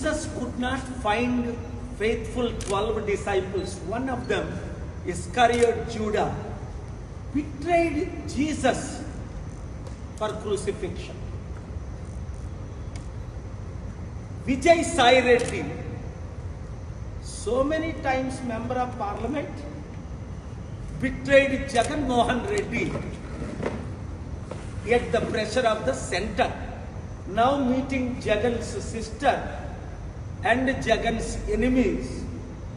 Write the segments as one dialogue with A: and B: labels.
A: Jesus could not find faithful 12 disciples. One of them, is Iscariot Judah, betrayed Jesus for crucifixion. Vijay Sai Reddy, so many times member of parliament, betrayed Jagan Mohan Reddy yet the pressure of the center. Now meeting Jagan's sister and Jagan's enemies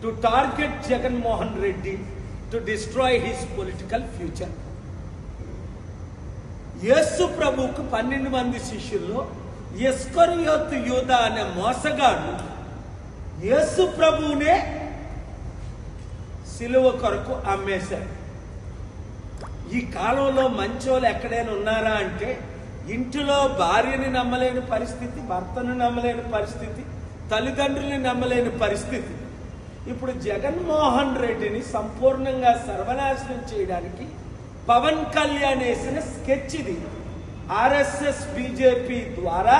A: to target Jagan Mohan Reddy to destroy his political future. యేసు ప్రభుకు పన్నెండు మంది శిష్యుల్లో ఎస్కరియోత్ యూద అనే మోసగాడు యేసు ప్రభువునే సిలువ కొరకు అమ్మేశాడు ఈ కాలంలో మంచోళ్ళు ఎక్కడైనా ఉన్నారా అంటే ఇంటిలో భార్యని నమ్మలేని పరిస్థితి భర్తను నమ్మలేని పరిస్థితి తల్లిదండ్రుల్ని నమ్మలేని పరిస్థితి. ఇప్పుడు జగన్మోహన్ రెడ్డిని సంపూర్ణంగా సర్వనాశనం చేయడానికి పవన్ కళ్యాణ్ వేసిన స్కెచ్ ఇది. ఆర్ఎస్ఎస్ బీజేపీ ద్వారా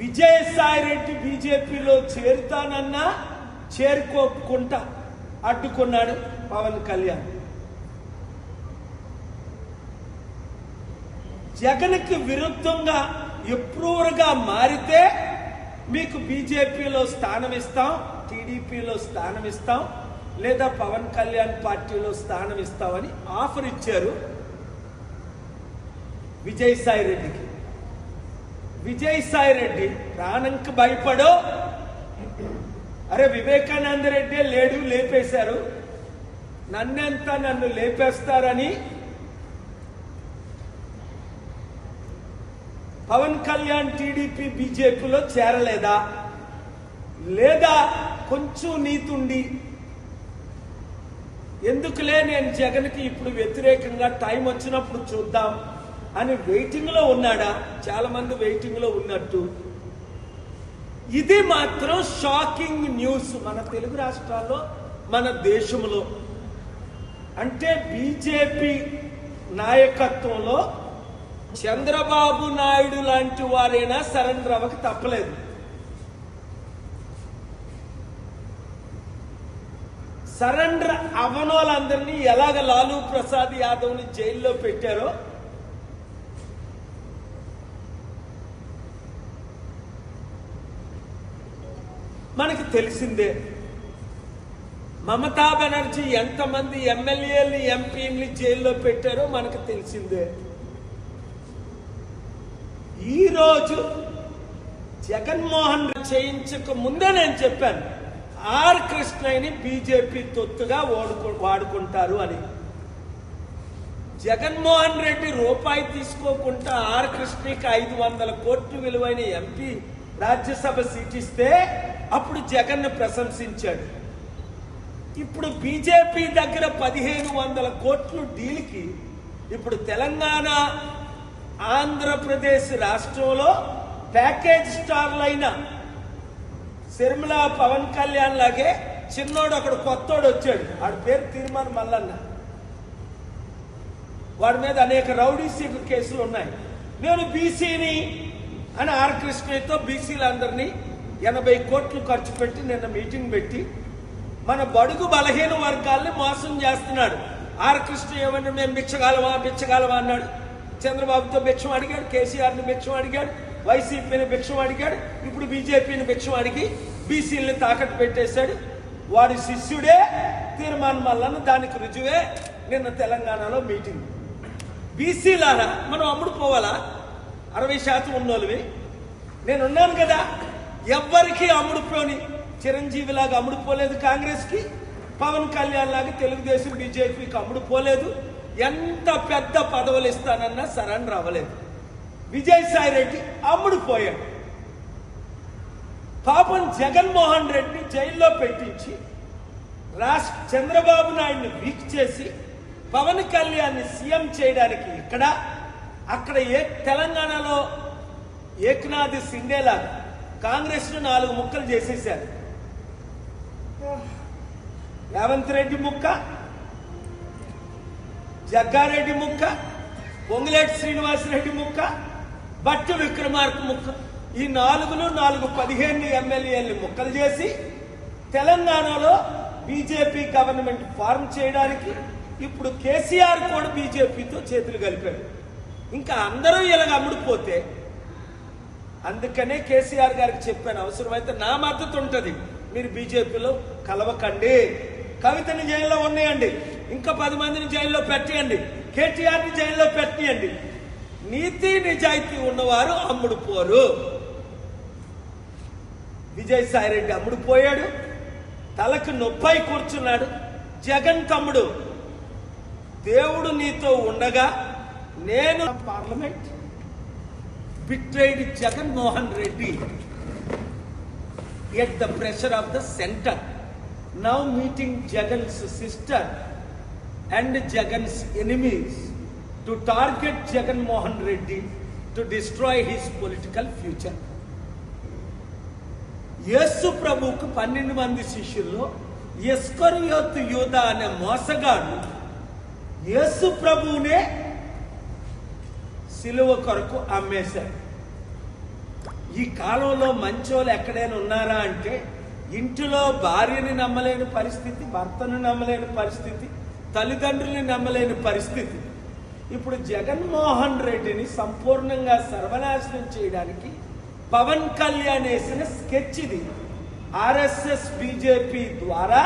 A: విజయసాయి రెడ్డి బీజేపీలో చేరుతానన్నా చేరుకోకుండా అడ్డుకున్నాడు పవన్ కళ్యాణ్. జగన్కి విరుద్ధంగా ఎప్రూవర్గా మారితే మీకు బీజేపీలో స్థానం ఇస్తాం టీడీపీలో స్థానం ఇస్తాం లేదా పవన్ కళ్యాణ్ పార్టీలో స్థానం ఇస్తామని ఆఫర్ ఇచ్చారు విజయసాయి రెడ్డికి. విజయసాయి రెడ్డి ప్రాణంకి భయపడో అరే వివేకానంద రెడ్డి లేడు లేపేశారు. నన్నెంత నన్ను లేపేస్తారని పవన్ కళ్యాణ్ టీడీపీ బీజేపీలో చేరలేదా? లేదా కొంచెం నీతుండి ఎందుకులే నేను జగన్కి ఇప్పుడు వ్యతిరేకంగా టైం వచ్చినప్పుడు చూద్దాం అని వెయిటింగ్లో ఉన్నాడా? చాలా మంది వెయిటింగ్లో ఉన్నట్టు. ఇది మాత్రం షాకింగ్ న్యూస్ మన తెలుగు రాష్ట్రాల్లో మన దేశంలో. అంటే బీజేపీ నాయకత్వంలో చంద్రబాబు నాయుడు లాంటి వారైనా సరెండర్ అవ్వక తప్పలేదు. సరెండర్ అవనోళ్ళందరినీ ఎలాగ లాలూ ప్రసాద్ యాదవ్ని జైల్లో పెట్టారో మనకి తెలిసిందే. మమతా బెనర్జీ ఎంతమంది ఎమ్మెల్యేలు ఎంపీని జైల్లో పెట్టారో మనకు తెలిసిందే. ఈరోజు జగన్మోహన్ చేయించక ముందే నేను చెప్పాను ఆర్ కృష్ణయ్యని బీజేపీ తొత్తుగా ఓడుకు వాడుకుంటారు అని. జగన్మోహన్ రెడ్డి రూపాయి తీసుకోకుండా ఆర్ కృష్ణకి ఐదు వందల కోట్లు విలువైన ఎంపీ రాజ్యసభ సీట్ ఇస్తే అప్పుడు జగన్ ప్రశంసించాడు. ఇప్పుడు బీజేపీ దగ్గర పదిహేను వందల కోట్లు డీల్కి ఇప్పుడు తెలంగాణ ఆంధ్రప్రదేశ్ రాష్ట్రంలో ప్యాకేజ్ స్టార్లైన శర్మిల పవన్ కళ్యాణ్ లాగే చిన్నోడు అక్కడ కొత్తోడు వచ్చాడు. వాడి పేరు తీర్మాన్ మల్లన్న. వాడి మీద అనేక రౌడీ సీటు కేసులు ఉన్నాయి. నేను బీసీని అని ఆర్ కృష్ణయ్యతో బీసీలందరినీ ఎనభై కోట్లు ఖర్చు పెట్టి నిన్న మీటింగ్ పెట్టి మన బడుగు బలహీన వర్గాల్ని మోసం చేస్తున్నాడు. ఆర్ కృష్ణ ఏమన్నా మేము మిచ్చగలవా మిచ్చగలవా అన్నాడు. చంద్రబాబుతో భిక్షం అడిగాడు కేసీఆర్ని భిక్షం అడిగాడు వైసీపీని భిక్షం అడిగాడు ఇప్పుడు బీజేపీని భిక్షం అడిగి బీసీలని తాకట్టు పెట్టేశాడు. వాడి శిష్యుడే తీర్మానం మల్లన్న దానికి రుజువే నిన్న తెలంగాణలో మీటింగ్. బీసీలారా మనం అమ్ముడు పోవాలా? అరవై శాతం ఉన్నోళ్ళవి. నేను ఉన్నాను కదా ఎవ్వరికీ అమ్ముడుపోని చిరంజీవిలాగా అమ్ముడుపోలేదు కాంగ్రెస్కి పవన్ కళ్యాణ్ లాగా తెలుగుదేశం బీజేపీకి అమ్ముడుపోలేదు ఎంత పెద్ద పదవులు ఇస్తానన్నా సరెండర్ అవ్వలేదు విజయసాయి రెడ్డి అమ్ముడుపోయాడు పాపం జగన్మోహన్ రెడ్డి జైల్లో పెట్టించి రాష్ట్ర చంద్రబాబు నాయుడిని వీక్ చేసి పవన్ కళ్యాణ్ని సీఎం చేయడానికి ఇక్కడ అక్కడ ఏ తెలంగాణలో ఏకనాథ్ సిండేలా కాంగ్రెస్ను నాలుగు ముక్కలు చేసేశారు. రేవంత్ రెడ్డి ముక్క జగ్గారెడ్డి ముక్క పొంగులేటి శ్రీనివాసరెడ్డి ముక్క బట్టు విక్రమార్క ముక్క. ఈ నాలుగును నాలుగు పదిహేను ఎమ్మెల్యేలు ముక్కలు చేసి తెలంగాణలో బీజేపీ గవర్నమెంట్ ఫార్మ్ చేయడానికి ఇప్పుడు కేసీఆర్ కూడా బీజేపీతో చేతులు కలిపాడు. ఇంకా అందరూ ఇలాగ అమ్ముడుపోతే అందుకనే కేసీఆర్ గారికి చెప్పాను అవసరమైతే నా మద్దతు ఉంటుంది. మీరు బీజేపీలో కలవకండి. కవితని జైల్లో ఉన్నాయండి ఇంకా పది మందిని జైల్లో పెట్టేయండి. కేటీఆర్ని జైల్లో పెట్టేయండి. నీతి నిజాయితీ ఉన్నవారు అమ్ముడు పోరు. విజయసాయి రెడ్డి అమ్ముడు పోయాడు. తలకు నొప్పై కూర్చున్నాడు. జగన్ తమ్ముడు. దేవుడు నీతో ఉండగా నేను parliament betrayed Jaganmohan Reddy at the pressure of the centre. Now meeting Jagan's sister. And Jagan's enemies to target Jagan Mohan Reddy to destroy his political future. Yesu ప్రభుకు పన్నెండు మంది శిష్యుల్లో ఎస్కరియోత్ యూద అనే మోసగాడు యేసు ప్రభువునే సిలువ కొరకు అమ్మేశాడు ఈ కాలంలో మంచోళ్ళు ఎక్కడైనా ఉన్నారా అంటే ఇంటిలో భార్యని నమ్మలేని పరిస్థితి భర్తను నమ్మలేని పరిస్థితి తల్లిదండ్రుల్ని నమ్మలేని పరిస్థితి. ఇప్పుడు జగన్మోహన్ రెడ్డిని సంపూర్ణంగా సర్వనాశనం చేయడానికి పవన్ కళ్యాణ్ వేసిన స్కెచ్ ఇది. ఆర్ఎస్ఎస్ బీజేపీ ద్వారా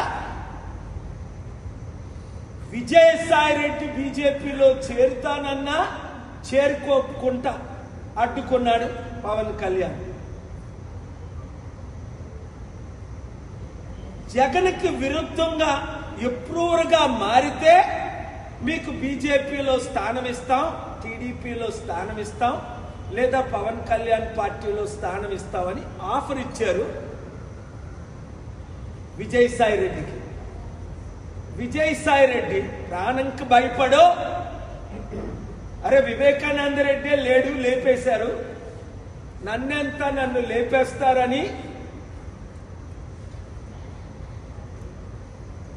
A: విజయసాయి రెడ్డి బీజేపీలో చేరుతానన్నా చేరుకోకుండా అడ్డుకున్నాడు పవన్ కళ్యాణ్. జగన్కి విరుద్ధంగా ఎప్రూవర్గా మారితే మీకు బీజేపీలో స్థానం ఇస్తాం టీడీపీలో స్థానం ఇస్తాం లేదా పవన్ కళ్యాణ్ పార్టీలో స్థానం ఇస్తామని ఆఫర్ ఇచ్చారు విజయసాయి రెడ్డికి. విజయసాయి రెడ్డి ప్రాణంకి భయపడో అరే వివేకానంద రెడ్డి లేడు లేపేశారు. నన్నెంత నన్ను లేపేస్తారని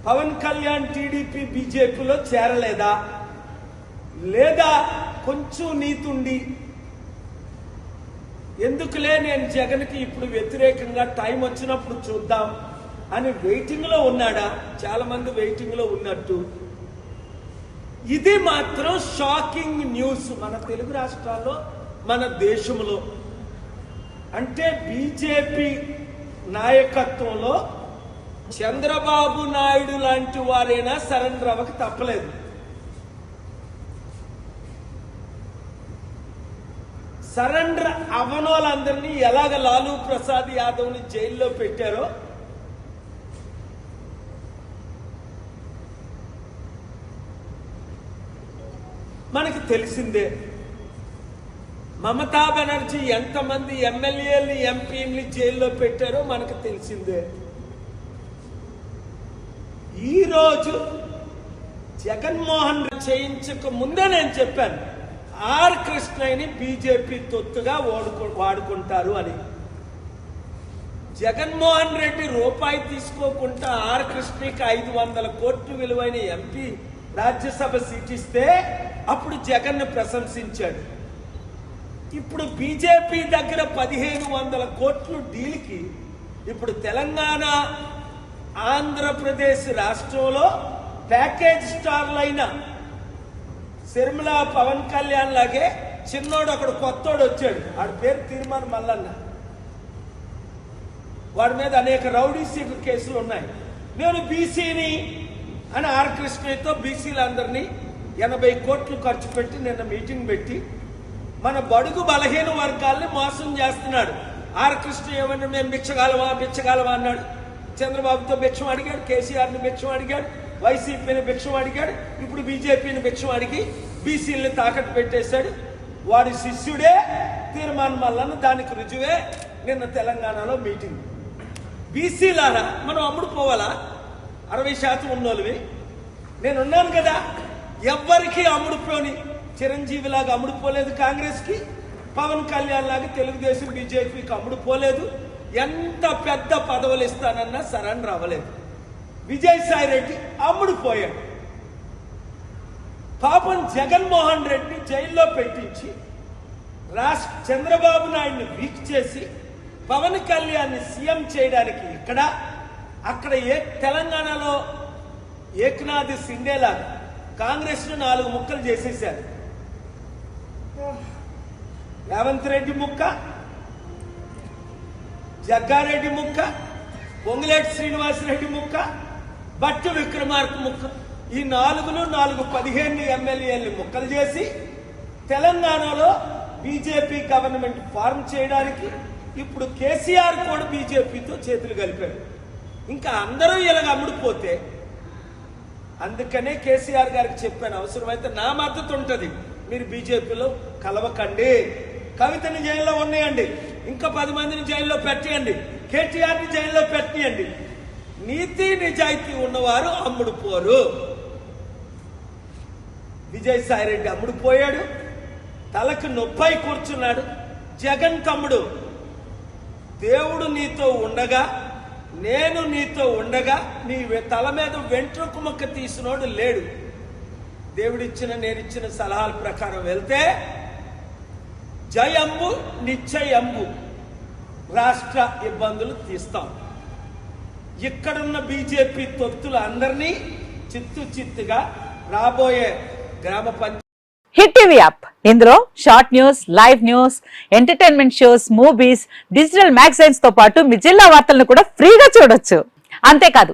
A: పవన్ కళ్యాణ్ టీడీపీ బీజేపీలో చేరలేదా? లేదా కొంచెం నీతుండి ఎందుకులే నేను జగన్కి ఇప్పుడు వ్యతిరేకంగా టైం వచ్చినప్పుడు చూద్దాం అని వెయిటింగ్లో ఉన్నాడా? చాలామంది వెయిటింగ్లో ఉన్నట్టు. ఇది మాత్రం షాకింగ్ న్యూస్ మన తెలుగు రాష్ట్రాల్లో మన దేశంలో. అంటే బీజేపీ నాయకత్వంలో చంద్రబాబు నాయుడు లాంటి వారైనా సరెండర్ అవ్వక తప్పలేదు. సరెండర్ అవ్వనోళ్ళందరినీ ఎలాగ లాలూ ప్రసాద్ యాదవ్ని జైల్లో పెట్టారో మనకి తెలిసిందే. మమతా బెనర్జీ ఎంతమంది ఎమ్మెల్యేలు ఎంపీని జైల్లో పెట్టారో మనకు తెలిసిందే. ఈరోజు జగన్మోహన్ చేయించక ముందే నేను చెప్పాను ఆర్ కృష్ణయ్యని బీజేపీ తొత్తుగా ఓడుకు వాడుకుంటారు అని. జగన్మోహన్ రెడ్డి రూపాయి తీసుకోకుండా ఆర్ కృష్ణకి ఐదు వందల కోట్లు విలువైన ఎంపీ రాజ్యసభ సీట్ ఇస్తే అప్పుడు జగన్ ప్రశంసించాడు. ఇప్పుడు బీజేపీ దగ్గర పదిహేను వందల కోట్లు డీల్కి ఇప్పుడు తెలంగాణ ఆంధ్రప్రదేశ్ రాష్ట్రంలో ప్యాకేజ్ స్టార్లైన శర్మిల పవన్ కళ్యాణ్ లాగే చిన్నోడు అక్కడ కొత్తోడు వచ్చాడు. వాడి పేరు తీర్మాన్ మల్లన్న. వాడి మీద అనేక రౌడీ సీటర్ కేసులు ఉన్నాయి. నేను బీసీని అని ఆర్ కృష్ణయ్యతో బీసీలందరినీ ఎనభై కోట్లు ఖర్చు పెట్టి నిన్న మీటింగ్ పెట్టి మన బడుగు బలహీన వర్గాల్ని మోసం చేస్తున్నాడు. ఆర్ కృష్ణ ఏమన్నా మేము మిచ్చగలవా మిచ్చగలవా అన్నాడు. చంద్రబాబుతో భిక్షం అడిగాడు కేసీఆర్ని భిక్షం అడిగాడు వైసీపీని భిక్షం అడిగాడు ఇప్పుడు బీజేపీని భిక్షం అడిగి బీసీలని తాకట్టు పెట్టేశాడు. వాడి శిష్యుడే తీర్మానం వలన దానికి రుజువే నిన్న తెలంగాణలో మీటింగ్. బీసీలారా మనం అమ్ముడు పోవాలా? అరవై శాతం ఉన్నోళ్ళవి. నేను ఉన్నాను కదా ఎవ్వరికి అమ్ముడుపోని చిరంజీవిలాగా అమ్ముడుపోలేదు కాంగ్రెస్కి పవన్ కళ్యాణ్ లాగా తెలుగుదేశం బీజేపీకి అమ్ముడుపోలేదు ఎంత పెద్ద పదవులు ఇస్తానన్నా సరెండర్ అవ్వలేదు విజయసాయి రెడ్డి అమ్ముడుపోయాడు పాపం జగన్మోహన్ రెడ్డి జైల్లో పెట్టించి రాష్ట్ర చంద్రబాబు నాయుడిని వీక్ చేసి పవన్ కళ్యాణ్ని సీఎం చేయడానికి ఇక్కడ అక్కడ ఏ తెలంగాణలో ఏకనాథ్ సిండేలా కాంగ్రెస్ను నాలుగు ముక్కలు చేసేశారు. రేవంత్ రెడ్డి ముక్క జగ్గారెడ్డి ముక్క పొంగులేటి శ్రీనివాసరెడ్డి ముక్క బట్టి విక్రమార్క ముక్క. ఈ నాలుగును నాలుగు పదిహేను ఎమ్మెల్యేలు ముక్కలు చేసి తెలంగాణలో బీజేపీ గవర్నమెంట్ ఫార్మ్ చేయడానికి ఇప్పుడు కేసీఆర్ కూడా బీజేపీతో చేతులు కలిపారు ఇంకా అందరూ ఇలాగ అమ్ముడుపోతే అందుకనే కేసీఆర్ గారికి చెప్పాను అవసరమైతే నా మద్దతు ఉంటుంది. మీరు బీజేపీలో కలవకండి. కవితని జైల్లో ఉన్నాయండి. ఇంకా పది మందిని జైల్లో పెట్టేయండి. కేటీఆర్ని జైల్లో పెట్టియండి. నీతి నిజాయితీ ఉన్నవారు అమ్ముడు పోరు. విజయసాయి రెడ్డి అమ్ముడు పోయాడు. తలకు నొప్పై కూర్చున్నాడు. జగన్ తమ్ముడు. దేవుడు నీతో ఉండగా నేను నీతో ఉండగా నీ తల మీద వెంట్రుకు మొక్క తీసినోడు లేడు. దేవుడిచ్చిన నేనిచ్చిన సలహాల ప్రకారం వెళ్తే జయంబు నిశ్చయంబు రాష్ట్ర ఇబ్బందులు తీస్తాం. ఇక్కడున్న బీజేపీ తొత్తులు అందరినీ చిత్తు చిత్తుగా రాబోయే గ్రామ పంచాయతీ
B: హిట్ టీవీ యాప్. ఇందులో short news live news entertainment shows movies digital మ్యాగజైన్స్తో పాటు మీ జిల్లా వార్తలను కూడా ఫ్రీగా చూడొచ్చు. అంతేకాదు